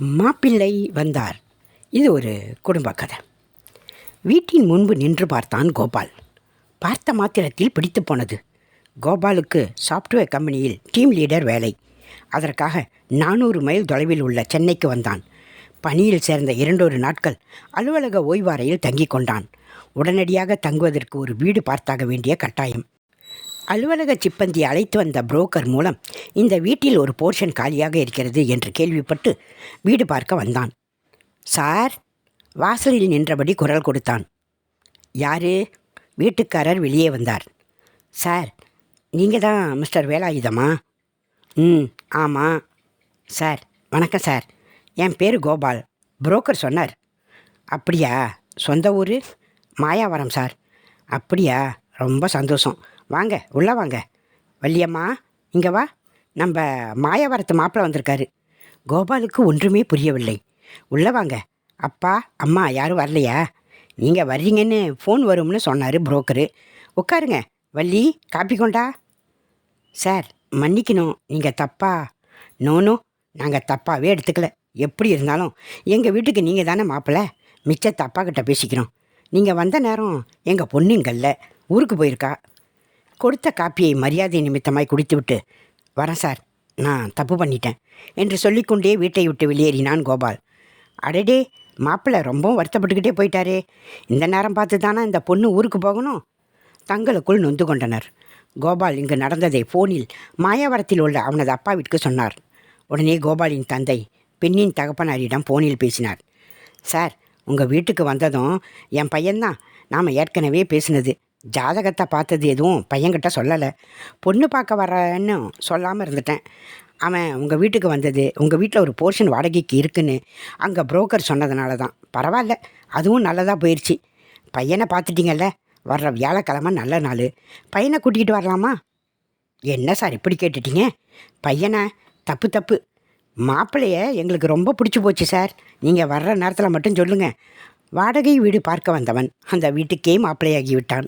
மாப்பிள்ளை வந்தார். இது ஒரு குடும்ப கதை. வீட்டின் முன்பு நின்று பார்த்தான் கோபால். பார்த்த மாத்திரத்தில் பிடித்து போனது. கோபாலுக்கு சாஃப்ட்வேர் கம்பெனியில் டீம் லீடர் வேலை. அதற்காக நானூறு மைல் தொலைவில் உள்ள சென்னைக்கு வந்தான். பணியில் சேர்ந்த இரண்டொரு நாட்கள் அலுவலக ஓய்வாறையில் தங்கிக் கொண்டான். உடனடியாக தங்குவதற்கு ஒரு வீடு பார்த்தாக வேண்டிய கட்டாயம். அலுவலக சிப்பந்தி அழைத்து வந்த புரோக்கர் மூலம் இந்த வீட்டில் ஒரு போர்ஷன் காலியாக இருக்கிறது என்று கேள்விப்பட்டு வீடு பார்க்க வந்தான். சார் வாசலில் நின்றபடி குரல் கொடுத்தான். யாரு? வீட்டுக்காரர் வெளியே வந்தார். சார் நீங்கள் தான் மிஸ்டர் வேலாயுதமா? ம் ஆமாம் சார் வணக்கம் சார். என் பேர் கோபால். புரோக்கர் சொன்னார். அப்படியா? சொந்த ஊர்? மாயாவரம் சார். அப்படியா? ரொம்ப சந்தோஷம். வாங்க உள்ளே வாங்க. வள்ளியம்மா இங்கே வா. நம்ம மாயாவரத்து மாப்பிள்ளை வந்திருக்காரு. கோபாலுக்கு ஒன்றுமே புரியவில்லை. உள்ளே வாங்க. அப்பா அம்மா யாரும் வரலையா? நீங்கள் வர்றீங்கன்னு ஃபோன் வரும்னு சொன்னார் புரோக்கரு உட்காருங்க. வள்ளி காப்பி கொண்டா? சார் மன்னிக்கணும். நீங்கள் தப்பா? நோனோ நாங்கள் தப்பாகவே எடுத்துக்கல. எப்படி இருந்தாலும். எங்கள் வீட்டுக்கு நீங்கள் தானே மாப்பிள்ளை மிச்ச தப்பா கிட்ட பேசிக்கிறோம். நீங்கள் வந்த நேரம் எங்கள் பொண்ணுங்கல்ல ஊருக்கு போயிருக்கா? கொடுத்த காப்பியை மரியாதை நிமித்தமாய் குடித்துவிட்டு வரேன் சார் நான் தப்பு பண்ணிட்டேன் என்று சொல்லிக்கொண்டே வீட்டை விட்டு வெளியேறினான் கோபால். அடடே மாப்பிள்ளை ரொம்பவும் வருத்தப்பட்டுக்கிட்டே போயிட்டாரே. இந்த நேரம் பார்த்து தானே இந்த பொண்ணு ஊருக்கு போகணும்? தங்களுக்குள் நொந்து கொண்டனர். கோபால் இங்கு நடந்ததை ஃபோனில் மாயாவரத்தில் உள்ள அவனது அப்பாவிற்கு சொன்னார். உடனே கோபாலின் தந்தை பெண்ணின் தகப்பனாரிடம் ஃபோனில் பேசினார். சார் உங்கள் வீட்டுக்கு வந்ததும் என் பையன்தான். நாம் ஏற்கனவே பேசினது. ஜாதகத்தை பார்த்தது எதுவும் பையன்கிட்ட சொல்லலை. பொண்ணு பார்க்க வரேன்னு சொல்லாமல் இருந்துட்டேன். அவன் உங்கள் வீட்டுக்கு வந்தது உங்கள் வீட்டில் ஒரு போர்ஷன் வாடகைக்கு இருக்குன்னு அங்கே புரோக்கர் சொன்னதுனால தான். பரவாயில்ல அதுவும் நல்லதாக போயிடுச்சு பையனை பார்த்துட்டிங்கல்ல வர்ற வியாழக்கிழமை நல்ல நாள். பையனை கூட்டிகிட்டு வரலாமா? என்ன சார் இப்படி கேட்டுட்டீங்க? பையனை தப்பு தப்பு. மாப்பிள்ளைய எங்களுக்கு ரொம்ப பிடிச்சி போச்சு சார். நீங்கள் வர்ற நேரத்தில் மட்டும் சொல்லுங்கள் வாடகை வீடு பார்க்க வந்தவன். அந்த வீட்டுக்கே மாப்பிள்ளையாகி விட்டான்.